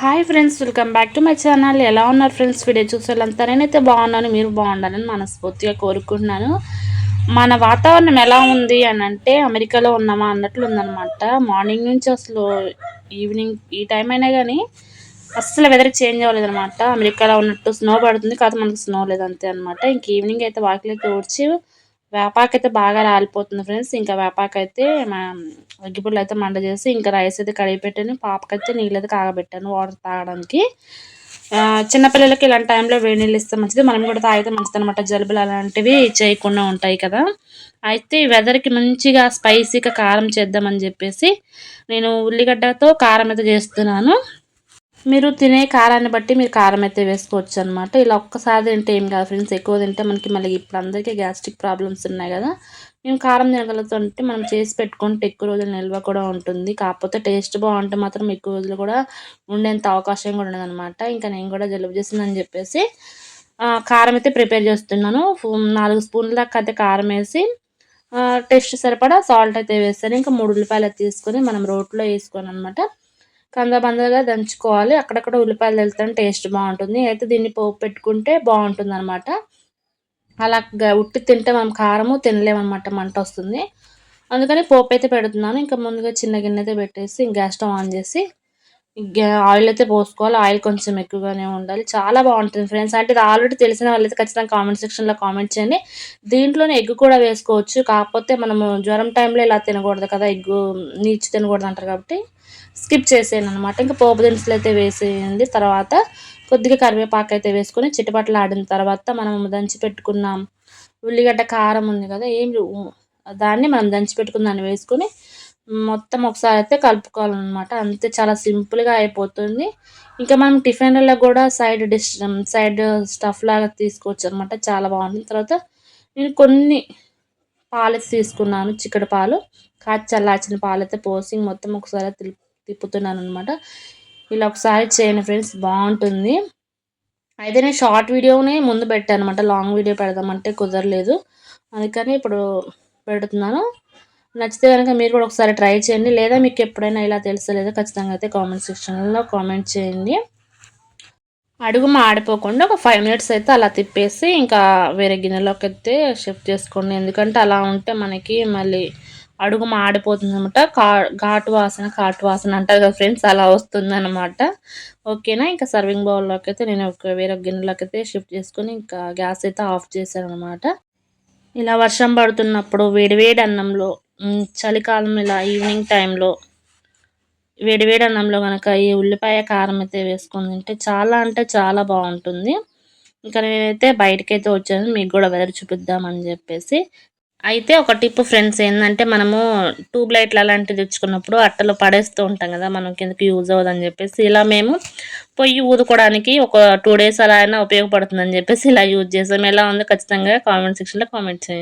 Hi friends welcome back to my channel ఎలా ఉన్నారు friends video చూసే వాళ్ళంతా నేనైతే బాగున్నాను మీరు బాగుండాలని మనస్ఫూర్తిగా కోరుకుంటున్నాను. మన వాతావరణం ఎలా ఉంది అని అంటే అమెరికాలో ఉన్నామా అన్నట్లు ఉందనమాట మార్నింగ్ నుంచి అసలు ఈవినింగ్ ఈ టైం అయినా కానీ అస్సలు వెదర్ చేంజ్ అవ్వలేదన్నమాట. అమెరికాలో ఉన్నట్టు స్నో పడుతుంది కాదు మనకు స్నో లేదు అంతే అనమాట ఇంక ఈవినింగ్ అయితే వాకిలైతే ఊడ్చి వేపాకు అయితే బాగా రాలిపోతుంది ఫ్రెండ్స్. ఇంకా వేపాకు అయితే అగ్గిపుల్లు అయితే మండ చేసి ఇంకా రైస్ అయితే కడిగి పెట్టాను. పాపకైతే నీళ్ళు అయితే కాగబెట్టాను వాటర్ తాగడానికి. చిన్నపిల్లలకి ఇలాంటి టైంలో వేడి నీళ్ళు ఇస్తే మంచిది. మనం కూడా తాగితే మంచిది అనమాట జలుబులు అలాంటివి చేయకుండా ఉంటాయి కదా. అయితే వెదర్కి మంచిగా స్పైసీగా కారం చేద్దామని చెప్పేసి నేను ఉల్లిగడ్డతో కారం అయితే చేస్తున్నాను. మీరు తినే కారాన్ని బట్టి మీరు కారం అయితే వేసుకోవచ్చు అనమాట ఇలా ఒక్కసారి తింటే ఏం కాదు ఫ్రెండ్స్. ఎక్కువ తింటే మనకి మళ్ళీ ఇప్పుడు అందరికీ గ్యాస్ట్రిక్ ప్రాబ్లమ్స్ ఉన్నాయి కదా. మేము కారం తినగలుగుతుంటే మనం చేసి పెట్టుకుంటే ఎక్కువ రోజులు నిల్వ కూడా ఉంటుంది. కాకపోతే టేస్ట్ బాగుంటే మాత్రం ఎక్కువ రోజులు కూడా ఉండేంత అవకాశం కూడా ఉండదన్నమాట. ఇంకా నేను కూడా జలుబు చేసిందని చెప్పేసి కారం అయితే ప్రిపేర్ చేస్తున్నాను. నాలుగు స్పూన్ల దాకా అయితే కారం వేసి టేస్ట్ సరిపడా సాల్ట్ అయితే వేస్తాను. ఇంకా మూడు ఉల్లిపాయలు తీసుకొని మనం రోట్లో వేసుకొని అనమాట కందబందగా దంచుకోవాలి. అక్కడక్కడ ఉల్లిపాయలు వెళ్తాను టేస్ట్ బాగుంటుంది. అయితే దీన్ని పోపు పెట్టుకుంటే బాగుంటుంది అనమాట అలా ఉట్టి తింటే మనం కారము తినలేమన్నమాట. మంట వస్తుంది. అందుకని పోపు అయితే పెడుతున్నాను. ఇంకా ముందుగా చిన్న గిన్నె అయితే పెట్టేసి గ్యాస్ స్టవ్ ఆన్ చేసి ఆయిల్ అయితే పోసుకోవాలి. ఆయిల్ కొంచెం ఎక్కువగానే ఉండాలి. చాలా బాగుంటుంది ఫ్రెండ్స్. అంటే ఇది ఆల్రెడీ తెలిసిన వాళ్ళైతే ఖచ్చితంగా కామెంట్ సెక్షన్లో కామెంట్ చేయండి. దీంట్లోనే ఎగ్ కూడా వేసుకోవచ్చు. కాకపోతే మనము జ్వరం టైంలో ఇలా తినకూడదు కదా. ఎగ్ నీచు తినకూడదు అంటారు కాబట్టి స్కిప్ చేసేయండి అనమాట ఇంకా పోపు దినుసులు అయితే వేసేయండి. తర్వాత కొద్దిగా కరివేపాకు అయితే వేసుకొని చిటపట్లు ఆడిన తర్వాత మనం దంచి పెట్టుకున్నాం. ఉల్లిగడ్డ కారం ఉంది కదా. ఏం దాన్ని మనం దంచి పెట్టుకున్న దాన్ని వేసుకొని మొత్తం ఒకసారి అయితే కలుపుకోవాలన్నమాట. అంతే చాలా సింపుల్గా అయిపోతుంది. ఇంకా మనం టిఫిన్లలో కూడా సైడ్ డిష్ సైడ్ స్టఫ్ లాగా తీసుకోవచ్చు అనమాట చాలా బాగుంటుంది తర్వాత నేను కొన్ని పాలు తీసుకున్నాను. చిక్కడి పాలు కాచి చల్లార్చిన పాలు అయితే పోసి మొత్తం ఒకసారి తిప్పుతున్నాను అనమాట ఇలా ఒకసారి చేయండి ఫ్రెండ్స్. బాగుంటుంది. అయితే నేను షార్ట్ వీడియోనే ముందు పెట్టాను అనమాట లాంగ్ వీడియో పెడదామంటే కుదరలేదు. అందుకని ఇప్పుడు పెడుతున్నాను. నచ్చితే కనుక మీరు కూడా ఒకసారి ట్రై చేయండి. లేదా మీకు ఎప్పుడైనా ఇలా తెలుసలేదో ఖచ్చితంగా అయితే కామెంట్ సెక్షన్లో కామెంట్ చేయండి. అడుగు మాడిపోకుండా ఒక ఫైవ్ మినిట్స్ అయితే అలా తిప్పేసి ఇంకా వేరే గిన్నెలోకి అయితే షిఫ్ట్ చేసుకోండి. ఎందుకంటే అలా ఉంటే మనకి మళ్ళీ అడుగు మాడిపోతుంది అనమాట కా ఘాటు వాసన కాటు వాసన అంటారు కదా ఫ్రెండ్స్ అలా వస్తుంది అనమాట ఓకేనా ఇంకా సర్వింగ్ బౌల్లోకి అయితే నేను ఒక వేరే గిన్నెలోకి అయితే షిఫ్ట్ చేసుకుని ఇంకా గ్యాస్ అయితే ఆఫ్ చేశాను అనమాట ఇలా వర్షం పడుతున్నప్పుడు వేడివేడి అన్నంలో చలికాలం ఇలా ఈవినింగ్ టైంలో వేడివేడి అన్నంలో కనుక ఈ ఉల్లిపాయ కారం అయితే వేసుకొని తింటే చాలా అంటే చాలా బాగుంటుంది. ఇంకా నేనైతే బయటకైతే వచ్చాను మీకు కూడా వెదర్ చూపిద్దామని చెప్పేసి. అయితే ఒక టిప్ ఫ్రెండ్స్ ఏంటంటే మనము ట్యూబ్ లైట్లు అలాంటివి తెచ్చుకున్నప్పుడు అట్టలో పడేస్తూ ఉంటాం కదా మనకి ఎందుకు యూజ్ అవ్వదని చెప్పేసి. ఇలా మేము పొయ్యి ఊదుకోవడానికి ఒక టూ డేస్ అలా అయినా ఉపయోగపడుతుందని చెప్పేసి ఇలా యూజ్ చేసాం. ఎలా ఉందో ఖచ్చితంగా కామెంట్ సెక్షన్లో కామెంట్ చేయండి.